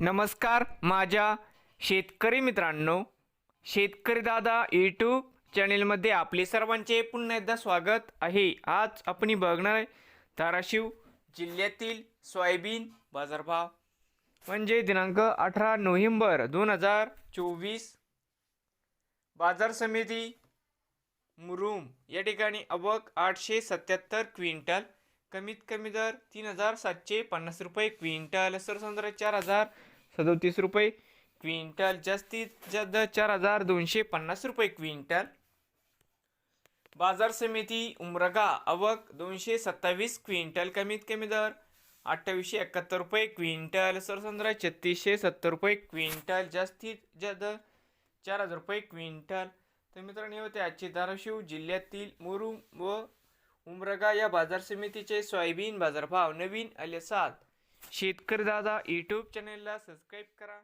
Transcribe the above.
नमस्कार माझ्या शेतकरी मित्रांनो शेतकरी दादा यूट्यूब चॅनेलमध्ये आपले सर्वांचे पुन्हा एकदा स्वागत आहे. आज आपण बघणार आहे धाराशिव जिल्ह्यातील सोयाबीन बाजारभाव. म्हणजे दिनांक अठरा नोव्हेंबर दोन हजार चोवीस. बाजार समिती मुरुम या ठिकाणी अवक आठशे सत्याहत्तर क्विंटल कमीत कमी दर तीन हजार सातशे पन्नास रुपये क्विंटल सरसंद्र चार हजार सदोतीस रुपये क्विंटल जास्तीत जास्त चार हजार दोनशे पन्नास रुपये क्विंटल. बाजार समिती उमरगा अवक दोनशे सत्तावीस क्विंटल कमीत कमी दर अठ्ठावीसशे एकाहत्तर रुपये क्विंटल सरसंद्र छत्तीसशे सत्तर रुपये क्विंटल जास्तीत जास्त चार हजार रुपये क्विंटल. तर मित्रांनो होते आजचे धाराशिव जिल्ह्यातील मुरुम व उमरगा या बाजार समितीचे सोयाबीन बाजारभाव नवीन आले सात. शेतकरी दादा यूट्यूब चॅनेलला सबस्क्राईब करा.